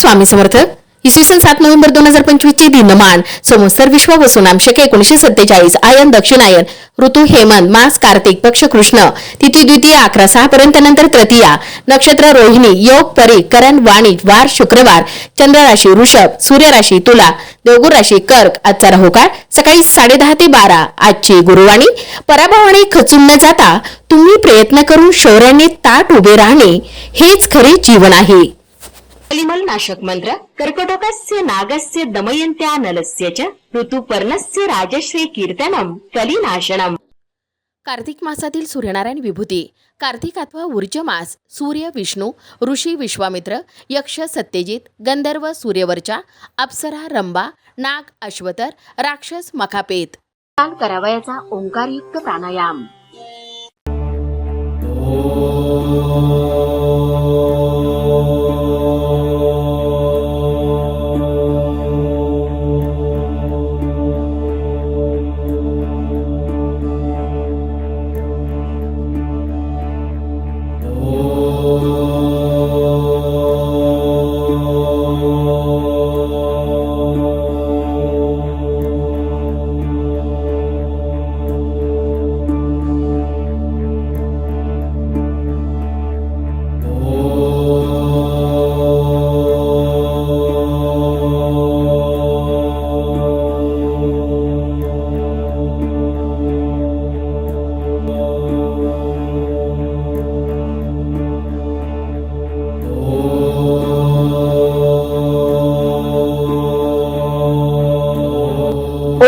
स्वामी समर्थ इसवी सन सात नोव्हेंबर दोन हजार पंचवीस ची दिनमान. संवत्सर विश्व वसुनाम आमशक एकोणीशे सत्तेचाळीस आयन दक्षिणायन ऋतू हेमंत मास कार्तिक पक्ष कृष्ण. तिथी द्वितीय अकरा सहा पर्यंत नंतर तृतीया. नक्षत्र रोहिणी योग परी करण वाणी वार शुक्रवार चंद्र राशी ऋषभ सूर्य राशी तुला देवगुर राशी कर्क आजचा राहुकाळ सकाळी साडेदहा ते बारा. आजची गुरुवाणी पराभवाने खचून न जाता तुम्ही प्रयत्न करून शौर्याने ताट उभे राहणे हेच खरे जीवन आहे. कलिमल नाशक मंत्र कर्कटकस्य नागस्य दमयन्त्या नलस्य च ऋतुपर्णस्य राजश्री कीर्तनम कलिनाशनम. कार्तिक मासातील सूर्यनारायण विभूती कार्तिक अथवा ऊर्ज मास सूर्य विष्णू ऋषी विश्वामित्र यक्ष सत्यजित गंधर्व सूर्यवर्चा अप्सरा रंबा नाग अश्वतर राक्षस मखापेत. करावयाचा ओंकारयुक्त प्राणायाम. Oh.